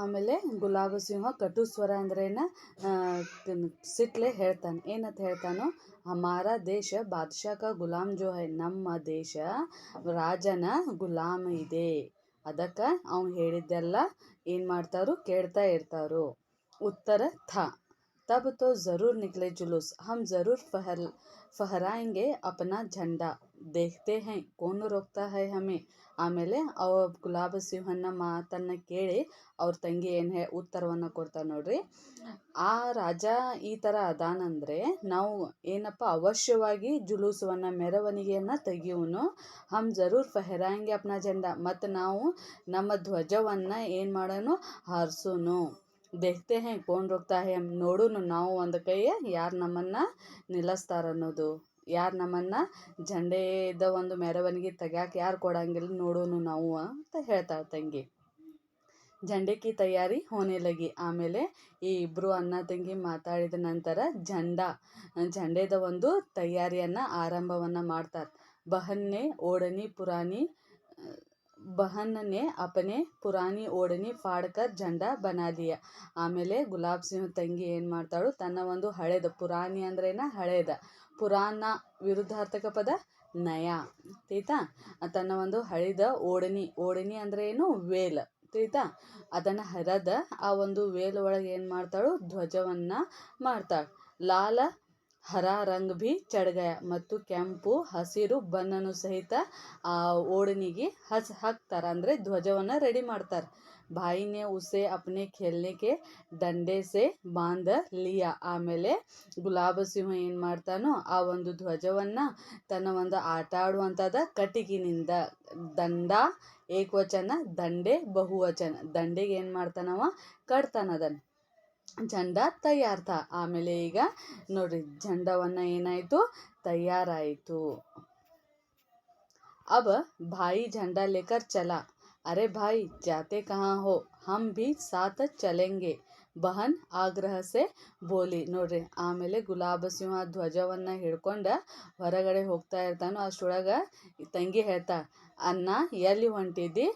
ಆಮೇಲೆ ಗುಲಾಬ ಸಿಂಹ ಕಟು ಸ್ವರ ಅಂದ್ರೇನ ಸಿಟ್ಲೆ ಹೇಳ್ತಾನೆ. ಏನಂತ ಹೇಳ್ತಾನೋ ಹಮಾರ ದೇಶ ಬಾದಶಾಖ ಗುಲಾಮ್ ಜೋ ಹೈ ನಮ್ಮ ದೇಶ, ರಾಜನ ಗುಲಾಮ್ ಇದೆ. ಅದಕ್ಕೆ ಅವ್ನು ಹೇಳಿದ್ದೆಲ್ಲ ಏನು ಮಾಡ್ತಾರೋ? ಕೇಳ್ತಾ ಇರ್ತಾರೋ. ಉತ್ತರ ಥಾ. तब तो ज़रूर निकले जुलूस हम ज़रूर फहर फहराएंगे अपना झंडा देखते हैं कौन रोकता है हमें ಆಮೇಲೆ ಅವ ಗುಲಾಬ ಸಿಂಹನ ಮಾತನ್ನು ಕೇಳಿ ಅವ್ರ ತಂಗಿ ಏನು ಹೇ ಉತ್ತರವನ್ನು ಕೊಡ್ತಾರೆ ನೋಡ್ರಿ ಆ ರಾಜ ಈ ಥರ ಅದಾನಂದರೆ ನಾವು ಏನಪ್ಪ ಅವಶ್ಯವಾಗಿ ಜುಲೂಸವನ್ನು ಮೆರವಣಿಗೆಯನ್ನು ತೆಗಿಯೋನು ಹಮ್ ಜರೂರ್ ಫೆಹರಾಂಗೆ ಅಪ್ನಾ ಜೆಂಡ ಮತ್ತು ನಾವು ನಮ್ಮ ಧ್ವಜವನ್ನು ಏನು ಮಾಡೋನು ಹಾರಿಸೋನು ದೇಖ್ತೆ ಹೇ ಕೋನ್ ರೋಗ್ತಾ ಹೇ ನೋಡುನು ನಾವು ಒಂದು ಕೈಯ ಯಾರು ನಮ್ಮನ್ನು ನಿಲ್ಲಿಸ್ತಾರನ್ನೋದು ಯಾರು ನಮ್ಮನ್ನು ಜಂಡೇದ ಒಂದು ಮೆರವಣಿಗೆ ತೆಗ್ಯಾಕೆ ಯಾರು ಕೊಡಂಗಿಲ್ಲ ನೋಡುನು ನಾವು ಅಂತ ಹೇಳ್ತಾಳೆ ತಂಗಿ। ಜಂಡೆಕಿ ತಯಾರಿ ಹೋನೆಲಗಿ ಆಮೇಲೆ ಈ ಇಬ್ಬರು ಅಣ್ಣ ತಂಗಿ ಮಾತಾಡಿದ ನಂತರ ಜಂಡ ಜಂಡೆದ ಒಂದು ತಯಾರಿಯನ್ನು ಆರಂಭವನ್ನು ಮಾಡ್ತಾರೆ। ಬಹನ್ನೆ, ಓಡನಿ ಪುರಾಣಿ ಬಹನ್ನನೆ ಅಪನೆ ಪುರಾಣಿ ಓಡನಿ ಫಾಡ್ಕರ್ ಜಂಡ ಬನಾದಿಯ. ಆಮೇಲೆ ಗುಲಾಬ್ ಸಿಂಗ್ ತಂಗಿ ಏನು ಮಾಡ್ತಾಳು? ತನ್ನ ಒಂದು ಹಳೆದ, ಪುರಾಣಿ ಅಂದ್ರೇನ ಹಳೆದ. ಪುರಾಣ ವಿರುದ್ಧಾರ್ಥಕ ಪದ ನಯ. ತಿಳಿತಾ? ತನ್ನ ಒಂದು ಹಳಿದ ಓಡನಿ ಓಡನಿ ಅಂದ್ರೆ ಏನು ವೇಲ್. ತಿಳಿತಾ? ಅದನ್ನು ಹರದ ಆ ಒಂದು ವೇಲ್ ಒಳಗೆ ಏನು ಮಾಡ್ತಾಳು? ಧ್ವಜವನ್ನು ಮಾಡ್ತಾಳೆ. ಲಾಲ ಹರ ರಂಗ್ ಭಿ ಚಡ್ಗಯ ಮತ್ತು ಕೆಂಪು, ಹಸಿರು, ಬಣ್ಣನು ಸಹಿತ ಆ ಓಡನಿಗೆ ಹಸ್ ಹಾಕ್ತಾರೆ. ಅಂದರೆ ಧ್ವಜವನ್ನು ರೆಡಿ ಮಾಡ್ತಾರೆ. ಭಾಯಿನೇ ಉಸೆ, ಅಪ್ನೆ ಖೇಲ್ನೆಗೆ ದಂಡೆ ಸೆ ಬಾಂಧ ಲಿಯ. ಆಮೇಲೆ ಗುಲಾಬ ಸಿಂಹ ಏನು ಮಾಡ್ತಾನೋ ಆ ಒಂದು ಧ್ವಜವನ್ನು ತನ್ನ ಒಂದು ಆಟ ಆಡುವಂಥದ್ದು ಕಟಿಗಿನಿಂದ ದಂಡ, ಏಕವಚನ, ದಂಡೆ, ಬಹುವಚನ. ದಂಡೆಗೆ ಏನು ಮಾಡ್ತಾನವ? ಕಟ್ತಾನ ಜಂಡ ತಯಾರ್ಥ ಆಮೇಲೆ ಈಗ ನೋಡಿ ಜಂಡವನ್ನು ಏನಾಯಿತು ತಯಾರಾಯಿತು अब भाई झंडा लेकर चला अरे भाई जाते कहाँ हो हम भी साथ चलेंगे ಬಹನ್ ಆಗ್ರಹ ಸೆ ಬೋಲಿ ನೋಡ್ರಿ ಆಮೇಲೆ ಗುಲಾಬ ಸಿಂಹ ಧ್ವಜವನ್ನು ಹಿಡ್ಕೊಂಡು ಹೊರಗಡೆ ಹೋಗ್ತಾ ಇರ್ತಾನೋ ಅಷ್ಟೊಳಗೆ ತಂಗಿ ಹೇಳ್ತಾ ಅನ್ನ ಎಲ್ಲಿ ಹೊಂಟಿದ್ದಿ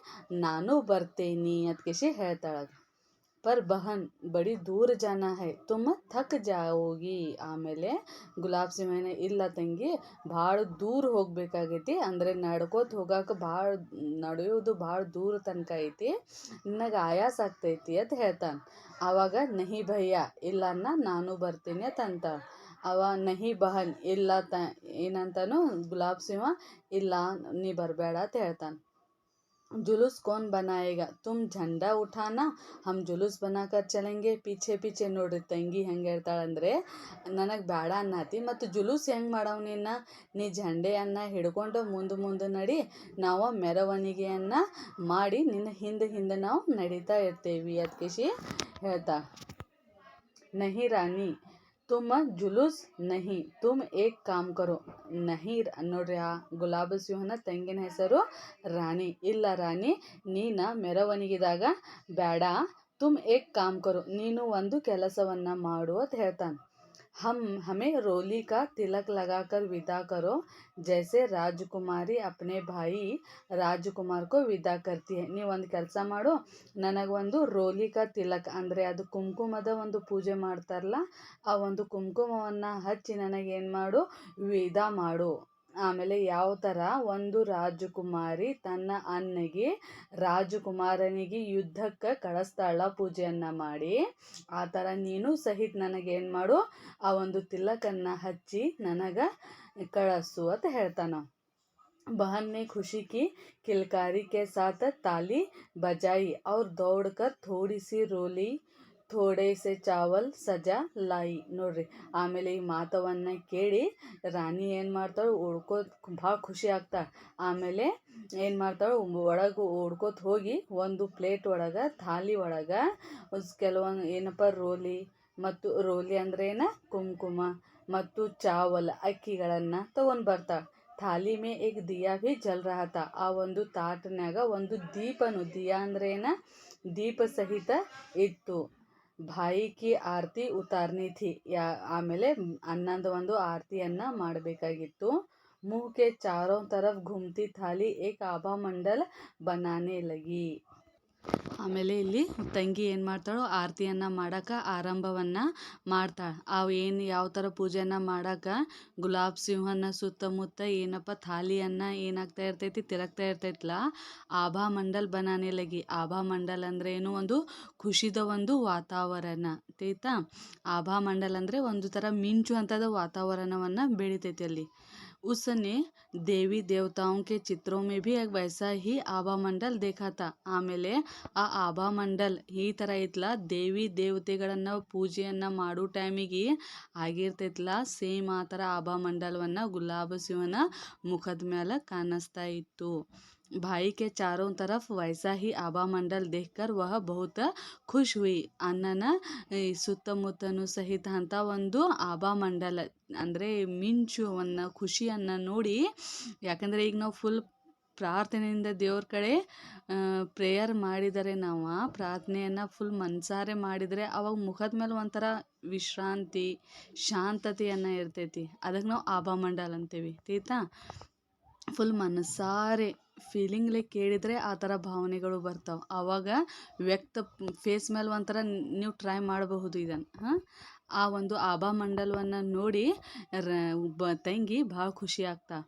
ನಾನು ಬರ್ತೀನಿ ಅದಕ್ಕೆ ಹೇಳ್ತಾಳೆ ಪರ್ ಬಹನ್ ಬಡಿ ದೂರ ಜಾನ ಹೈ ತುಮ ಥಕ್ ಜಾವೋಗಿ ಆಮೇಲೆ ಗುಲಾಬ್ ಸಿಂಹನ ಇಲ್ಲ ತಂಗಿ ಭಾಳ ದೂರ ಹೋಗ್ಬೇಕಾಗೈತಿ ಅಂದರೆ ನಡ್ಕೋತ ಹೋಗಕ್ಕೆ ಭಾಳ ನಡೆಯೋದು ಭಾಳ ದೂರ ತನಕ ಐತಿ ನಿನಗೆ ಆಯಾಸ ಆಗ್ತೈತಿ ಅಂತ ಹೇಳ್ತಾನೆ ಆವಾಗ ನಹಿ ಭಯ್ಯ ಇಲ್ಲ ಅನ್ನ ನಾನು ಬರ್ತೀನಿ ಅಂತ ಅಂತಾಳೆ ಅವ ನಹಿ ಬಹನ್ ಇಲ್ಲ ತ ಏನಂತಾನು ಗುಲಾಬ್ ಸಿಂಹ ಇಲ್ಲ ನೀ ಬರಬೇಡ ಅಂತ ಹೇಳ್ತಾನೆ जुलूस कौन बनाएगा? तुम झंडा ಉಠಾನಾ ಹಮ್ ಜುಲೂಸ್ ಬನಾಕರ್ ಚಲೆಂಗೆ ಪೀಛೆ ಪೀಛೆ ನೋಡ್ರಿ ತಂಗಿ ಹೆಂಗೆ ಹೇಳ್ತಾಳಂದರೆ ನನಗೆ ಬೇಡ ಅನ್ನತಿ ಮತ್ತು ಜುಲೂಸ್ ಹೆಂಗೆ ಮಾಡವು ನಿನ್ನ ನೀ ಝಂಡೆಯನ್ನು ಹಿಡ್ಕೊಂಡು ಮುಂದೆ ಮುಂದೆ ನಡಿ ನಾವು ಮೆರವಣಿಗೆಯನ್ನು ಮಾಡಿ ನಿನ್ನ ಹಿಂದೆ ಹಿಂದೆ ನಾವು ನಡೀತಾ ಇರ್ತೀವಿ ಅದಕ್ಕೆ ಹೇಳ್ತಾ ನಹಿ ರಾಣಿ ತುಮ ಜುಲೂಸ್ ನಹಿ ತುಮ್ ಏಕ್ ಕಾಮ್ ಕರು ನಹಿ ನೋಡ್ರಿ ಆ ಗುಲಾಬ ಸಿಂಹನ ತಂಗಿನ ಹೆಸರು ರಾಣಿ। ಇಲ್ಲ ರಾಣಿ, ನೀನ ಮೆರವಣಿಗೆದಾಗ ಬೇಡ। ತುಮ್ ಏಕ್ ಕಾಮ್ ಕರು ನೀನು ಒಂದು ಕೆಲಸವನ್ನು ಮಾಡು ಅಂತ ಹೇಳ್ತಾನೆ। ಹಮ್ ಹಮೇ रोली का तिलक लगाकर विदा करो जैसे ರಾಜಕುಮಾರಿ ಅಪ್ನೆ ಭಾಯಿ ರಾಜಕುಮಾರ್ ಕೋ ವಿದಾ ಕರ್ತಿ ಹೈ ನೀವು ಒಂದು ಕೆಲಸ ಮಾಡು ನನಗೆ ಒಂದು ರೋಲಿಕಾ ತಿಲಕ್ ಅಂದರೆ ಅದು ಕುಂಕುಮದ ಒಂದು ಪೂಜೆ ಮಾಡ್ತಾರಲ್ಲ ಆ ಒಂದು ಕುಂಕುಮವನ್ನು ಹಚ್ಚಿ ನನಗೇನು ಮಾಡು ವಿದಾ ಮಾಡು ಆಮೇಲೆ ಯಾವ ಥರ ಒಂದು ರಾಜಕುಮಾರಿ ತನ್ನ ಅಣ್ಣಗೆ ರಾಜಕುಮಾರನಿಗೆ ಯುದ್ಧಕ್ಕೆ ಕಳಿಸ್ತಾಳ ಪೂಜೆಯನ್ನು ಮಾಡಿ ಆ ಥರ ನೀನು ಸಹಿತ ನನಗೇನು ಮಾಡು ಆ ಒಂದು ತಿಲಕನ್ನು ಹಚ್ಚಿ ನನಗೆ ಕಳಿಸು ಅಂತ ಹೇಳ್ತಾನೆ बहन ने खुशी की किलकारी के साथ ताली बजाई और दौड़कर थोड़ी सी रोली ಥೋಡೆ ಸೆ ಚಾವಲ್ ಸಜಾ ಲಾಯಿ. ನೋಡ್ರಿ, ಆಮೇಲೆ ಈ ಮಾತವನ್ನ ಕೇಳಿ ರಾಣಿ ಏನು ಮಾಡ್ತಾಳೆ? ಓಡ್ಕೋತ ಭಾಳ ಖುಷಿ ಆಗ್ತಾಳೆ. ಆಮೇಲೆ ಏನು ಮಾಡ್ತಾಳೆ? ಒಳಗೆ ಓಡ್ಕೋತ ಹೋಗಿ ಒಂದು ಪ್ಲೇಟ್ ಒಳಗೆ, ಥಾಲಿ ಒಳಗೆ ಕೆಲವೊಂದು ಏನಪ್ಪ? ರೋಲಿ. ಮತ್ತು ರೋಲಿ ಅಂದ್ರೆ ಏನ? ಕುಂಕುಮ ಮತ್ತು ಚಾವಲ್ ಅಕ್ಕಿಗಳನ್ನು ತಗೊಂಡ್ ಬರ್ತಾಳೆ. ಥಾಲಿ ಮೇ ಏಕ್ ದಿಯಾ ಭೀ ಜಲ್ ರಹತ. ಆ ಒಂದು ತಾಟನ್ಯಾಗ ಒಂದು ದೀಪನು. ದಿಯಾ ಅಂದ್ರೆ ಏನ? ದೀಪ ಸಹಿತ ಇತ್ತು. ಭಾಯಿ ಕಿ ಆರತಿ ಉತಾರನಿ ಥಿ. ಯಾ, ಆಮೇಲೆ ಅನ್ನದ ಒಂದು ಆರತಿಯನ್ನು ಮಾಡಬೇಕಾಗಿತ್ತು. ಮುಹ್ ಕೆ ಚಾರೋ ತರಫ್ ಘುಮ್ತಿ ಥಾಲಿ ಏಕ್ ಆಭಾಮಂಡಲ್ ಬನಾನೆ ಲಗಿ. ಆಮೇಲೆ ಇಲ್ಲಿ ತಂಗಿ ಏನು ಮಾಡ್ತಾಳೋ ಆರತಿಯನ್ನು ಮಾಡೋಕೆ ಆರಂಭವನ್ನು ಮಾಡ್ತಾಳೆ. ಅವು ಏನು ಯಾವ ಥರ ಪೂಜೆಯನ್ನು ಮಾಡಕ್ಕೆ ಗುಲಾಬ್ ಸಿಂಹನ ಸುತ್ತಮುತ್ತ ಏನಪ್ಪ ಥಾಲಿಯನ್ನು ಏನಾಗ್ತಾ ಇರ್ತೈತಿ ತಿರಗ್ತಾ ಇರ್ತೈತಲ್ಲ ಆಭಾ ಮಂಡಲ್ ಬನಾನೆ ಲಗಿ ಆಭಾ ಮಂಡಲ್ ಅಂದ್ರೆ ಏನು ಒಂದು ಖುಷಿದ ಒಂದು ವಾತಾವರಣ. ಆಭಾ ಮಂಡಲ್ ಅಂದರೆ ಒಂದು ಥರ ಮಿಂಚು ಅಂತದ ವಾತಾವರಣವನ್ನು ಬೆಳಿತೈತಿ ಅಲ್ಲಿ. उसने देवी देवताओं के ಚಿತ್ರೋ ಮೇ ಬಿ ವೈಸಾ ಹಿ ಆಭಾ ಮಂಡಲ್ ದೇಖಾತ ಆಮೇಲೆ ಆ ಆಭಾ ಮಂಡಲ್ ಈ ಥರ ಐತ್ಲ ದೇವಿ ದೇವತೆಗಳನ್ನು ಪೂಜೆಯನ್ನು ಮಾಡೋ ಟೈಮಿಗೆ ಆಗಿರ್ತೈತ್ಲ ಸೇಮ್ ಆ ಥರ ಆಭಾ ಮಂಡಲವನ್ನು ಗುಲಾಬ ಶಿವನ ಮುಖದ ಮೇಲೆ ಕಾಣಿಸ್ತಾ ಇತ್ತು भाई के चारों तरफ वैसा ही आभा मंडल देखकर वह बहुत ಖುಷ್ ಹುಯಿ ಅನ್ನನ ಈ ಸುತ್ತಮುತ್ತನೂ ಸಹಿತ ಅಂತ ಒಂದು ಆಭಾ ಮಂಡಲ ಅಂದರೆ ಮಿಂಚುವನ್ನು ಖುಷಿಯನ್ನು ನೋಡಿ ಯಾಕಂದರೆ ಈಗ ನಾವು ಫುಲ್ ಪ್ರಾರ್ಥನೆಯಿಂದ ದೇವ್ರ ಕಡೆ ಪ್ರೇಯರ್ ಮಾಡಿದರೆ ನಾವು ಪ್ರಾರ್ಥನೆಯನ್ನು ಫುಲ್ ಮನಸಾರೆ ಮಾಡಿದರೆ ಅವಾಗ ಮುಖದ ಮೇಲೆ ಒಂಥರ ವಿಶ್ರಾಂತಿ ಶಾಂತತೆಯನ್ನು ಇರ್ತೈತಿ ಅದಕ್ಕೆ ನಾವು ಆಭಾ ಮಂಡಲ್ ಅಂತೀವಿ ಆಯ್ತಾ ಫುಲ್ ಮನಸಾರೆ ಫೀಲಿಂಗ್ಲೆ ಕೇಳಿದರೆ ಆ ಥರ ಭಾವನೆಗಳು ಬರ್ತಾವೆ. ಆವಾಗ ವ್ಯಕ್ತ ಫೇಸ್ ಮೇಲೆ ಒಂಥರ ನೀವು ಟ್ರೈ ಮಾಡಬಹುದು ಇದನ್ನು ಹಾಂ? ಆ ಒಂದು ಆಭಾ ಮಂಡಲವನ್ನು ನೋಡಿ ರ, ಬ, ತಂಗಿ ಭಾಳ ಖುಷಿ ಆಗ್ತಾ.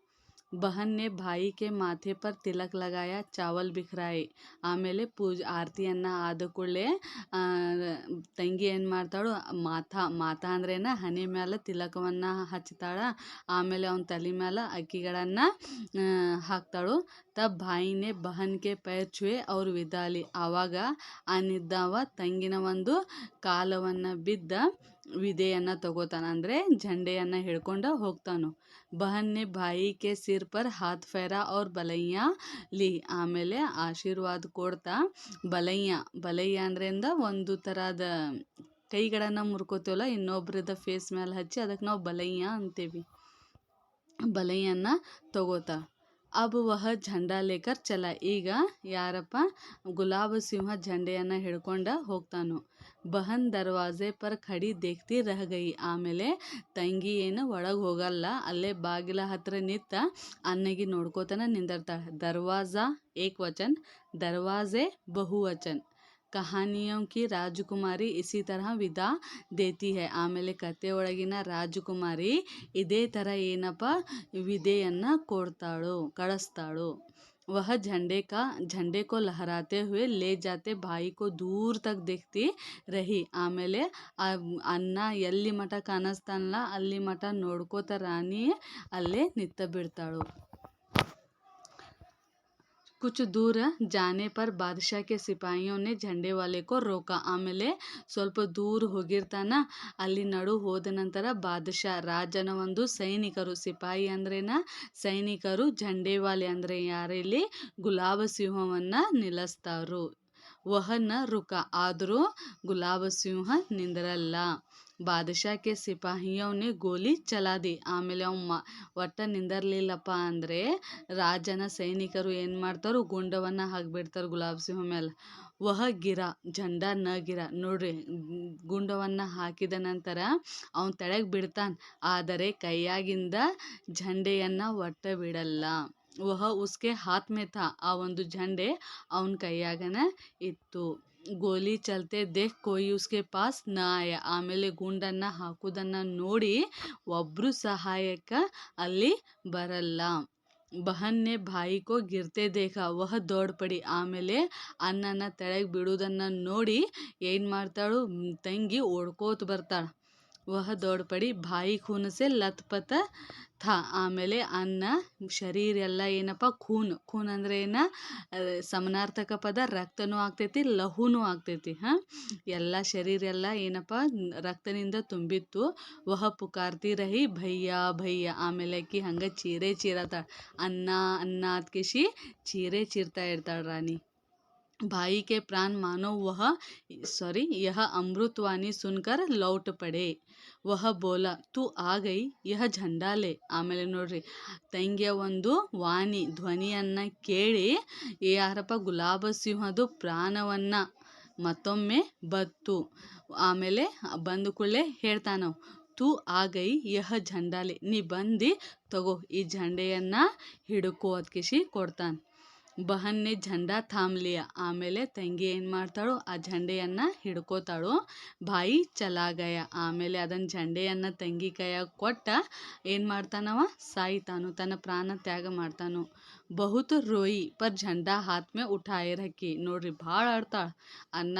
ಬಹನ್ ನೆ भाई के माथे ತಿಲಕ್ ಲಗಾಯ ಚಾವಲ್ ಬಿಖ್ರಾಯಿ ಆಮೇಲೆ ಪೂಜೆ ಆರತಿಯನ್ನು ಆದ ಕೂಡಲೇ ತಂಗಿ ಏನು ಮಾಡ್ತಾಳು ಮಾತಾ ಮಾತಾ ಅಂದ್ರೇನ ಹನಿ ಮ್ಯಾಲ ತಿಲಕವನ್ನು ಹಚ್ತಾಳ ಆಮೇಲೆ ಅವನ ತಲೆ ಮೇಲೆ ಅಕ್ಕಿಗಳನ್ನು ಹಾಕ್ತಾಳು ತ ಬಾಯಿನೇ ಬಹನ್ಗೆ ಪೈರ್ ಚುವೆ ಅವ್ರು ವಿದಾಲಿ ಆವಾಗ ಅನಿದ್ದಾವ ತಂಗಿನ ಒಂದು ಕಾಲವನ್ನು ಬಿದ್ದ ವಿದೆಯನ್ನು ತಗೋತಾನ ಅಂದ್ರೆ ಜಂಡೆಯನ್ನು ಹಿಡ್ಕೊಂಡು ಹೋಗ್ತಾನು बहन ने भाई के सिर पर हाथ फेरा और ಬಲಯ್ಯ ಲಿ ಆಮೇಲೆ ಆಶೀರ್ವಾದ ಕೊಡ್ತಾ ಬಲಯ್ಯ ಬಲಯ್ಯ ಅಂದ್ರಿಂದ ಒಂದು ಥರದ ಕೈಗಳನ್ನು ಮುರ್ಕೋತೀವಲ್ಲ ಇನ್ನೊಬ್ರದ ಫೇಸ್ ಮೇಲೆ ಹಚ್ಚಿ ಅದಕ್ಕೆ ನಾವು ಬಲಯ್ಯ ಅಂತೀವಿ ಬಲಯ್ಯನ ತಗೋತಾ ಅಬ್ ವಹ ಝಂಡಾ ಲೇಕರ್ ಚಲ ಈಗ ಯಾರಪ್ಪ? ಗುಲಾಬ ಸಿಂಹ ಝಂಡೆಯನ್ನು ಹಿಡ್ಕೊಂಡ ಹೋಗ್ತಾನು. ಬಹನ್ ದರ್ವಾಜೆ ಪರ್ ಖಡಿ ದೇಖ್ತಿ ರಹ ಗೈ ಆಮೇಲೆ ತಂಗಿ ಏನು ಒಳಗೆ ಹೋಗಲ್ಲ, ಅಲ್ಲೇ ಬಾಗಿಲ ಹತ್ರ ನಿಂತ ಅನ್ನಗಿ ನೋಡ್ಕೋತಾನ ನಿಂದಿರ್ತಾಳೆ. ದರ್ವಾಜಾ ಏಕ್ ವಚನ್, ದರ್ವಾಜೆ ಬಹುವಚನ್. ಕಹಾನಿಯೋ ಕಿ ರಾಜಕುಮಾರಿ ಇಸಿ ತರಹ ವಿದಾ ದೇತಿ ಹೈ ಆಮೇಲೆ ಕತೆ ಒಳಗಿನ ರಾಜಕುಮಾರಿ ಇದೇ ಥರ ಏನಪ್ಪ ವಿದೆಯನ್ನು ಕೊಡ್ತಾಳು ಕಳಿಸ್ತಾಳು वह झंडे का झंडे को लहराते हुए ले जाते भाई को दूर तक देखती रही ಆಮೇಲೆ ಆ ಅನ್ನ ಎಲ್ಲಿ ಮಠ ಕಾಣಿಸ್ತಾನಲ್ಲ ಅಲ್ಲಿ ಮಠ ನೋಡ್ಕೋತ ರಾಣಿ ಅಲ್ಲೇ ನಿಂತ ಬಿಡ್ತಾಳು कुछ दूर जाने पर बादशाह के सिपाहियों ने झंडे वाले को रोका ಆಮೇಲೆ ಸ್ವಲ್ಪ ದೂರ ಹೋಗಿರ್ತಾನ ಅಲ್ಲಿ ನಡು ಹೋದ ನಂತರ ಬಾದಶಾ ರಾಜನ ಒಂದು ಸೈನಿಕರು ಸಿಪಾಯಿ ಅಂದ್ರೇನ ಸೈನಿಕರು झंडे वाले ಅಂದರೆ ಯಾರಿಲ್ಲಿ ಗುಲಾಬ ಸಿಂಹವನ್ನು ನಿಲ್ಲಿಸ್ತಾರು ವಹನ ರುಕ ಆದರೂ ಗುಲಾಬ ಸಿಂಹ ನಿಂದಿರಲ್ಲ ಬಾದಶಾ ಕೆ ಸಿಪಾಹಿಯವನೇ ಗೋಲಿ ಚಲಾದಿ ಆಮೇಲೆ ಅವ ಮ, ಒಟ್ಟ ನಿಂದರ್ಲಿಲ್ಲಪ್ಪ ಅಂದರೆ ರಾಜನ ಸೈನಿಕರು ಏನು ಮಾಡ್ತಾರು ಗುಂಡವನ್ನು ಹಾಕ್ಬಿಡ್ತಾರೆ ಗುಲಾಬ್ ಸಿಂಹ ಮೇಲೆ ವಹ ಗಿರ ಜಂಡ ನ ಗಿರ. ನೋಡ್ರಿ, ಗುಂಡವನ್ನು ಹಾಕಿದ ನಂತರ ಅವನ್ ತೆಳಗೆ ಬಿಡ್ತಾನೆ. ಆದರೆ ಕೈಯಾಗಿಂದ ಝಂಡೆಯನ್ನು ಒಟ್ಟ ಬಿಡಲ್ಲ. ವಹ ಉಸ್ಕೆ ಹಾತ್ ಆ ಒಂದು ಝಂಡೆ ಅವನ ಕೈಯಾಗನ ಇತ್ತು. ಗೋಲಿ ಚಲ್ತೆ ದೇಖ್ ಕೋಯಿ ಉಸ್ಕೆ ಪಾಸ್. ನ ಆಯ ಆಮೇಲೆ ಗುಂಡನ್ನು ಹಾಕೋದನ್ನು ನೋಡಿ ಒಬ್ಬರು ಸಹಾಯಕ್ಕೆ ಅಲ್ಲಿ ಬರಲ್ಲ. ಬಹನ್ನೇ ಬಾಯಿಕೋ ಗಿರ್ತೆ ದೇಖ. ವಹ ದೊಡ್ಪಡಿ ಆಮೇಲೆ ಅನ್ನನ ತೆಳಗೆ ಬಿಡೋದನ್ನು ನೋಡಿ ಏನು ಮಾಡ್ತಾಳು? ತಂಗಿ ಓಡ್ಕೋತ ಬರ್ತಾಳೆ. ವಹ ದೌಡ್ ಪಡಿ ಭಾಯಿ ಖೂನ್ ಸೆ ಲತ್ಪತ ಥ ಆಮೇಲೆ ಅನ್ನ ಶರೀರ ಎಲ್ಲ ಏನಪ್ಪ ಖೂನ್ ಖೂನ್ ಅಂದರೆ ಏನ ಸಮನಾರ್ಥಕ ಪದ ರಕ್ತನೂ ಆಗ್ತೈತಿ ಲಹೂನೂ ಆಗ್ತೈತಿ ಹಾಂ ಎಲ್ಲ ಶರೀರ ಎಲ್ಲ ಏನಪ್ಪ ರಕ್ತನಿಂದ ತುಂಬಿತ್ತು ವಹ ಪುಕಾರ್ತಿ ರಹಿ ಭಯ್ಯ ಭಯ್ಯ ಆಮೇಲೆ ಆಕಿ ಹಂಗೆ ಚೀರೆ ಚೀರತಾಳೆ ಅನ್ನ ಅನ್ನ ಅದ್ಕಿಸಿ ಚೀರೆ ಚೀರ್ತಾ ಇರ್ತಾಳೆ ರಾಣಿ भाई के प्राण मानो वह सॉरी यह अमृतवाणी सुनकर लौट पड़े ವಹ ಬೋಲ ತು ಆ ಗೈ ಯಹ ಝಂಡಾಲೆ ಆಮೇಲೆ ನೋಡ್ರಿ ತಂಗಿಯ ಒಂದು ವಾಣಿ ಧ್ವನಿಯನ್ನು ಕೇಳಿ ಯಾರಪ್ಪ ಗುಲಾಬ ಸಿಂಹದು ಪ್ರಾಣವನ್ನು ಮತ್ತೊಮ್ಮೆ ಬತ್ತು ಆಮೇಲೆ ಬಂದ ಕೂಡಲೇ ಹೇಳ್ತಾನವ ತು ಆ ಗೈ ಯಹ ಝಂಡಾಲೆ ನೀ ಬಂದು ತಗೋ ಈ ಝಂಡೆಯನ್ನು ಹಿಡ್ಕೋ ಅದಕಿಸಿ ಕೊಡ್ತಾನೆ ಬಹನ್ ಝಂಡ ಥಾಮ್ಲಿಯ. ಥಾಮ್ ಲಿಯಾ ಆಮೇಲೆ ತಂಗಿ ಏನು ಮಾಡ್ತಾಳು? ಆ ಝಂಡೆಯನ್ನು ಹಿಡ್ಕೋತಾಳು. ಬಾಯಿ ಚಲಾಗಯ ಆಮೇಲೆ ಅದನ್ನು ಝಂಡೆಯನ್ನು ತಂಗಿ ಕೈಯ ಕೊಟ್ಟ ಏನು ಮಾಡ್ತಾನವ? ಸಾಯ್ತಾನು. ತನ್ನ ಪ್ರಾಣ ತ್ಯಾಗ ಮಾಡ್ತಾನು. ಬಹುತ್ ರೋಯಿ ಪರ್ ಝಂಡಾ ಹಾತ್ಮೆ ಮೇ ಹಕ್ಕಿ ನೋಡ್ರಿ, ಭಾಳ ಆಡ್ತಾಳ. ಅನ್ನ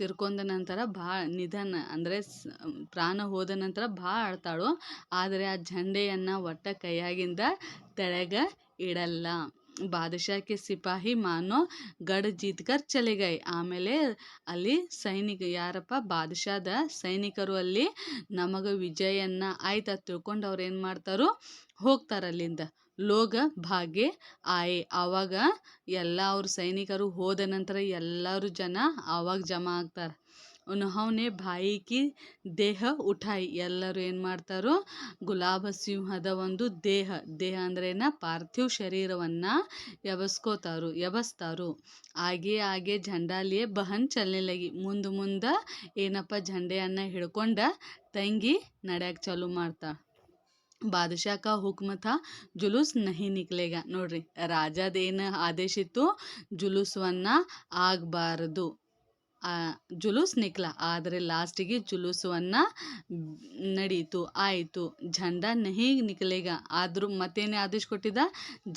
ತಿರ್ಕೊಂಡ ನಂತರ ಭಾಳ ನಿಧನ ಅಂದರೆ ಪ್ರಾಣ ಹೋದ ನಂತರ ಭಾಳ ಆಡ್ತಾಳು. ಆದರೆ ಆ ಝಂಡೆಯನ್ನು ಒಟ್ಟ ಕೈಯಾಗಿಂದ ತೆಳಗೆ ಇಡಲ್ಲ. ಬಾದಶಾ ಕೆ ಸಿಪಾಹಿ ಮಾನೋ ಗಡ್ ಜೀತ್ಕರ್ ಕರ್ ಚಲೆ ಗಯೆ ಆಮೇಲೆ ಅಲ್ಲಿ ಸೈನಿಕ, ಯಾರಪ್ಪ ಬಾದಶಾದ ಸೈನಿಕರು ಅಲ್ಲಿ ನಮಗೆ ವಿಜಯನ್ನ ಆಯ್ತು ತಿಳ್ಕೊಂಡು ಅವ್ರು ಏನು ಮಾಡ್ತಾರೋ ಹೋಗ್ತಾರೆ ಅಲ್ಲಿಂದ. ಲೋಗ ಭಾಗ್ಯ ಆಯೆ. ಆವಾಗ ಎಲ್ಲ ಅವ್ರ ಸೈನಿಕರು ಹೋದ ನಂತರ ಎಲ್ಲರೂ ಜನ ಆವಾಗ ಜಮಾ ಆಗ್ತಾರೆ. ಉನ್ಹೋನೆ ಭಾಯಿ ಕಿ ದೇಹ ಉಠಾಯಿ. ಎಲ್ಲರೂ ಏನು ಮಾಡ್ತಾರೋ, ಗುಲಾಬ ಸಿಂಹದ ಒಂದು ದೇಹ. ದೇಹ ಅಂದ್ರೇನ ಪಾರ್ಥಿವ ಶರೀರವನ್ನು ಎಬಸ್ಕೋತಾರು, ಎಬಸ್ತಾರು. ಹಾಗೆ ಹಾಗೆ ಝಂಡಾಲಿಯೇ ಬಹನ್ ಚಲನೆಲಗಿ. ಮುಂದೆ ಮುಂದೆ ಏನಪ್ಪ ಝಂಡೆಯನ್ನು ಹಿಡ್ಕೊಂಡ ತಂಗಿ ನಡ್ಯಾಕ ಚಾಲು ಮಾಡ್ತಾಳೆ ಬಾದಶಾ ಕಾ ಹುಕ್ಮ ಥಾ ಜುಲೂಸ್ ನಹಿ ನಿಕ್ಲೇಗ. ನೋಡ್ರಿ, ರಾಜದೇನು ಆದೇಶಿತ್ತು, ಜುಲೂಸವನ್ನು ಆಗಬಾರ್ದು. ಜುಲೂಸ್ ನಿಕ್ಲ. ಆದರೆ ಲಾಸ್ಟಿಗೆ ಜುಲೂಸವನ್ನು ನಡೀತು, ಆಯಿತು. ಝಂಡ ನಹಿ ನಿಕ್ಲೇಗ. ಆದರೂ ಮತ್ತೇನೇ ಆದೇಶ ಕೊಟ್ಟಿದ್ದ?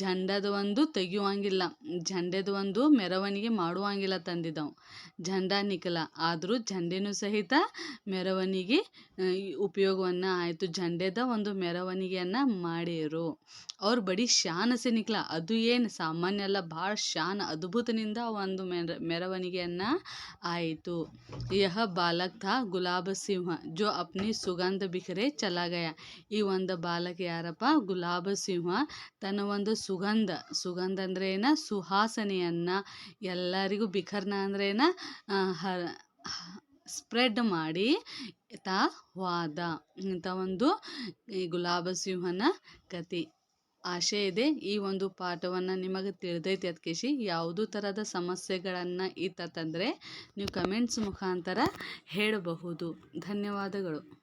ಝಂಡದ ಒಂದು ತೆಗೆಯುವಂಗಿಲ್ಲ. ಝಂಡದ ಒಂದು ಮೆರವಣಿಗೆ ಮಾಡುವಂಗಿಲ್ಲ ತಂದಿದ್ದವು. ಝಂಡ ನಿಕ್ಲ. ಆದರೂ ಝಂಡೆನೂ ಸಹಿತ ಮೆರವಣಿಗೆ ಉಪಯೋಗವನ್ನು ಆಯಿತು. ಝಂಡೆದ ಒಂದು ಮೆರವಣಿಗೆಯನ್ನು ಮಾಡಿರು ಅವ್ರು ಬಡಿ ಶಾನ್ ಸೆ ನಿಕ್ಲ. ಅದು ಏನು ಸಾಮಾನ್ಯ ಅಲ್ಲ, ಭಾಳ ಶಾನ್, ಅದ್ಭುತನಿಂದ ಒಂದು ಮೆರ, ಮೆರವಣಿಗೆಯನ್ನು ಆಯಿತು ಯಹ ಬಾಲಕ್ ಥಾ ಗುಲಾಬ ಸಿಂಹ. ಜೋ ಅಪ್ನಿ ಸುಗಂಧ ಬಿಖರೆ ಚಲಾ ಗಯ. ಈ ಒಂದು ಬಾಲಕ ಯಾರಪ್ಪ? ಗುಲಾಬ ಸಿಂಹ. ತನ್ನ ಒಂದು ಸುಗಂಧ. ಸುಗಂಧ ಅಂದ್ರೆ ಏನ? ಎಲ್ಲರಿಗೂ ಬಿಖರ್ನ ಅಂದ್ರೆ ಹ ಸ್ಪ್ರೆಡ್ ಮಾಡಿ ತಾ ಹೋದ ಇಂಥ ಒಂದು ಈ ಗುಲಾಬ ಸಿಂಹನ ಕತೆ ಆಶೆ ಇದೆ. ಈ ಒಂದು ಪಾಠವನ್ನು ನಿಮಗೆ ತಿಳಿದೈತಿ ಅದಕ್ಕೇಶಿ ಯಾವುದೂ ಥರದ ಸಮಸ್ಯೆಗಳನ್ನು ಇತ್ತಂದರೆ ನೀವು ಕಮೆಂಟ್ಸ್ ಮುಖಾಂತರ ಹೇಳಬಹುದು. ಧನ್ಯವಾದಗಳು.